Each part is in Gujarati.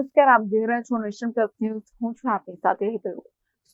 નમસ્કાર, આપ જોઈ રહ્યા છો નેશન પ્લસ ન્યૂઝ. હું છું આપની સાથે હેતલ.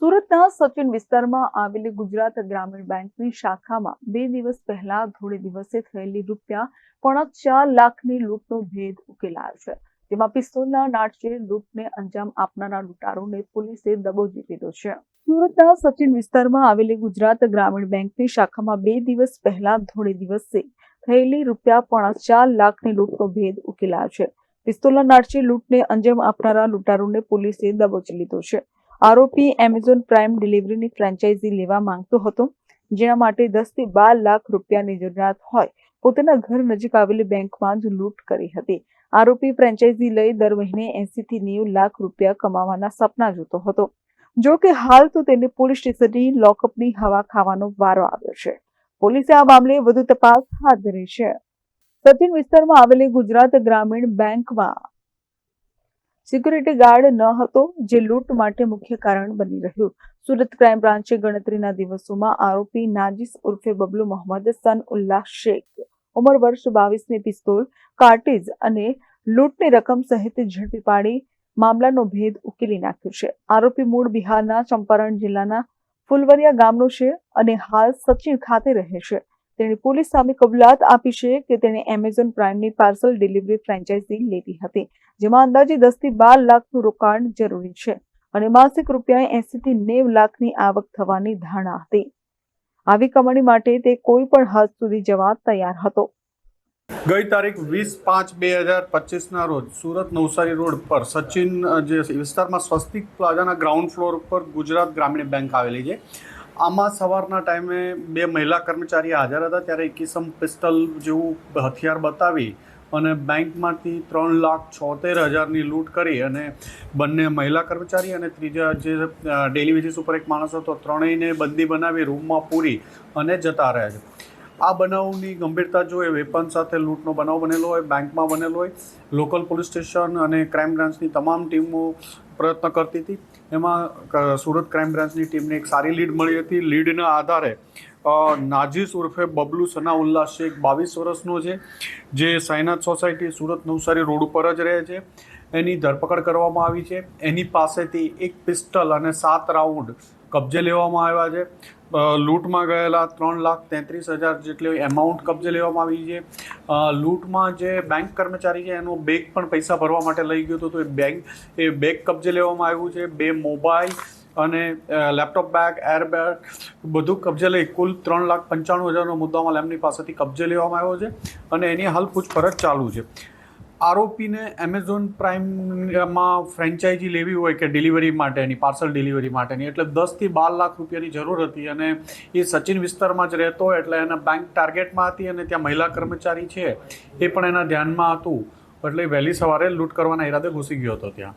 સુરતના સચિન વિસ્તારમાં આવેલી ગુજરાત ગ્રામીણ બેંકની શાખામાં બે દિવસ પહેલા થોડે દિવસે થયેલી રૂપિયા પોણા ચાર લાખની લૂંટનો ભેદ ઉકેલાયો છે. જેમાં પિસ્તોલના નાટશે લૂંટને અંજામ આપનારા લૂંટારોને પોલીસે દબોચી લીધો છે. સુરતના સચિન વિસ્તારમાં આવેલી ગુજરાત ગ્રામીણ બેંકની શાખામાં બે દિવસ પહેલા થોડે દિવસે થયેલી રૂપિયા પોણા ચાર લાખની લૂંટનો ભેદ ઉકેલાયો છે. પિસ્તોલના નાટથી લૂંટને અંજામ આપનારા લૂંટારોને પોલીસે દબોચી લીધો છે. આરોપી એમેઝોન પ્રાઇમ ડિલિવરીની ફ્રેન્ચાઇઝી લેવા માંગતો હતો, જેના માટે દસથી બાર લાખ રૂપિયાની જરૂરિયાત હોય. પોતાના ઘર નજીક આવેલી બેંકમાં જ લૂંટ કરી હતી. આરોપી ફ્રેન્ચાઇઝી લઈ દર મહિને એસી થી નેવું લાખ રૂપિયા કમાવાના સપના જોતો હતો. જો કે હાલ તો તેને પોલીસ સ્ટેશનની લોકઅપની હવા ખાવાનો વારો આવ્યો છે. પોલીસે આ મામલે વધુ તપાસ હાથ ધરી છે. સચિન વિસ્તારમાં આવેલી ગુજરાત ગ્રામીણ બેંકમાં સિક્યુરિટી ગાર્ડ ન હતો, જે લૂંટ માટે મુખ્ય કારણ બની રહ્યું. સુરત ક્રાઇમ બ્રાન્ચે ગણતરીના દિવસોમાં આરોપી નાજીસ ઉર્ફે બબલુ મોહમ્મદ, સન ઉલ્લાહ શેખ, ઉંમર વર્ષ બાવીસની પિસ્તોલ કાર્ટીજ અને લૂંટની રકમ સહિત ઝડપી પાડી મામલાનો ભેદ ઉકેલી નાખ્યો છે. આરોપી મૂળ બિહારના ચંપારણ જિલ્લાના ફુલવરિયા ગામનો છે અને હાલ સચિન ખાતે રહે છે. તેણે પોલીસ સામે કબૂલાત આપી છે કે તેણે એમેઝોન પ્રાઇમની પાર્સલ ડિલિવરી ફ્રેન્ચાઇઝી લીધી હતી, જેમાં અંદાજે દસથી બાર લાખનું રોકાણ જરૂરી છે અને માસિક રૂપિયા એસી થી નેવ લાખની આવક થવાની ધારણા હતી. આવી કમાણી માટે તે કોઈ પણ હદ સુધી જવા તૈયાર હતો. ગઈ તારીખ વીસ પાંચ બે હજાર પચીસના રોજ સુરત નવસારી રોડ પર સચિન જે વિસ્તારમાં સ્વસ્તિક પ્લાઝાના ગ્રાઉન્ડ ફ્લોર પર ગુજરાત ગ્રામીણ બેંક આવેલી છે. આમાં સવારના ટાઈમે બે મહિલા કર્મચારી હાજર હતા, ત્યારે એક કિસમ પિસ્તલ જેવું હથિયાર બતાવી અને બેંકમાંથી ત્રણ લાખ છોતેર હજારની લૂંટ કરી અને બંને મહિલા કર્મચારી અને ત્રીજા જે ડેલી ઉપર એક માણસ હતો, ત્રણેયને બંદી બનાવી રૂમમાં પૂરી અને જતા રહ્યા છે. આ બનાવની ગંભીરતા જો એ વેપન સાથે લૂંટનો બનાવ બનેલો હોય, બેંકમાં બનેલો હોય, લોકલ પોલીસ સ્ટેશન અને ક્રાઇમ બ્રાન્ચની તમામ ટીમો પ્રયત્ન કરતી હતી. એમાં સુરત ક્રાઇમ બ્રાન્ચની ટીમને એક સારી લીડ મળી હતી. લીડના આધારે નાજીસ ઉર્ફે બબલુ સનાઉલ્લા શેખ બાવીસ વર્ષનો છે, જે સાયનાથ સોસાયટી સુરત નવસારી રોડ ઉપર જ રહે છે. એની ધરપકડ કરવામાં આવી છે. એની પાસેથી એક પિસ્ટલ અને સાત રાઉન્ડ કબજે લેવામાં આવ્યા છે. લૂંટમાં ગયેલા ત્રણ લાખ તેત્રીસ હજાર જેટલી એમાઉન્ટ કબજે લેવામાં આવી છે. લૂંટમાં જે બેંક કર્મચારી છે, એનો બેગ પણ પૈસા ભરવા માટે લઈ ગયો હતો. તો એ બેગ એ બેગ કબજે લેવામાં આવ્યું છે. બે મોબાઈલ અને લેપટોપ બેગ એરબેગ બધું કબજે લઈ કુલ ત્રણ લાખ પંચાણું હજારનો મુદ્દામાં એમની પાસેથી કબજે લેવામાં આવ્યો છે. અને એની હાલ પૂછપરછ ચાલુ છે. આરોપીને એમેઝોન પ્રાઇમમાં ફ્રેન્ચાઇઝી લેવી હોય કે ડિલિવરી માટેની પાર્સલ ડિલિવરી માટેની, એટલે દસથી બાર લાખ રૂપિયાની જરૂર હતી અને એ સચિન વિસ્તારમાં જ રહેતો એટલે એના બેંક ટાર્ગેટમાં હતી અને ત્યાં મહિલા કર્મચારી છે એ પણ એના ધ્યાનમાં હતું. એટલે વહેલી સવારે લૂંટ કરવાના ઈરાદે ઘૂસી ગયો હતો ત્યાં.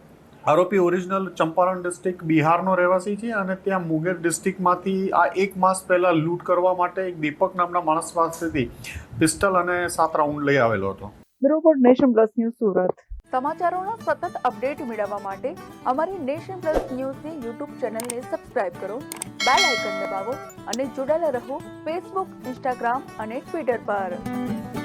આરોપી ઓરિજિનલ ચંપારણ ડિસ્ટ્રિક્ટ બિહારનો રહેવાસી છે અને ત્યાં મુગેર ડિસ્ટ્રિક્ટમાંથી આ એક માસ પહેલાં લૂંટ કરવા માટે એક દીપક નામના માણસ પાસેથી પિસ્ટલ અને સાત રાઉન્ડ લઈ આવેલો હતો. Bureau Nation Plus News Surat. સમાચારોનો સતત અપડેટ મેળવવા માટે અમારી નેશન પ્લસ ન્યૂઝની યુટ્યુબ ચેનલને સબસ્ક્રાઇબ કરો બેલ આઇકન દબાવો અને જોડાયેલા રહો ફેસબુક ઇન્સ્ટાગ્રામ અને ટ્વિટર પર.